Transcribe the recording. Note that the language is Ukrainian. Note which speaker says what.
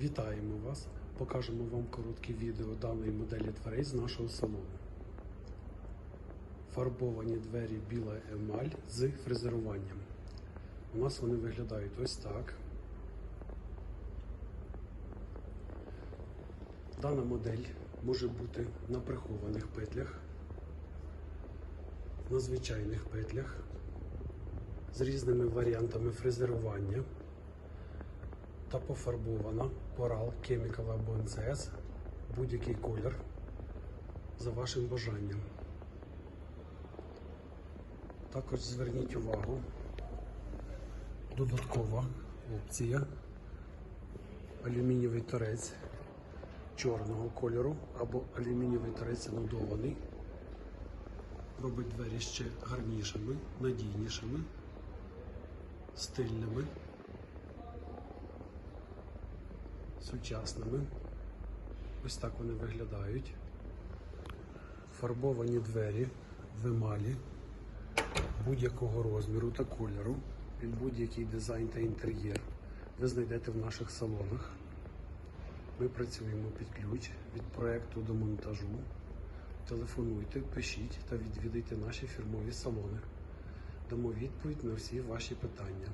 Speaker 1: Вітаємо вас! Покажемо вам коротке відео даної моделі дверей з нашого салону. Фарбовані двері біла емаль з фрезеруванням. У нас вони виглядають ось так. Дана модель може бути на прихованих петлях, на звичайних петлях з різними варіантами фрезерування та пофарбована Poral Chemical або NCS будь-який колір за вашим бажанням. Також зверніть увагу, додаткова опція алюмінієвий торець чорного кольору або алюмінієвий торець анодований робить двері ще гарнішими, надійнішими, стильними. Сучасними. Ось так вони виглядають. Фарбовані двері в емалі будь-якого розміру та кольору, під будь-який дизайн та інтер'єр ви знайдете в наших салонах. Ми працюємо під ключ від проекту до монтажу. Телефонуйте, пишіть та відвідайте наші фірмові салони. Дамо відповідь на всі ваші питання.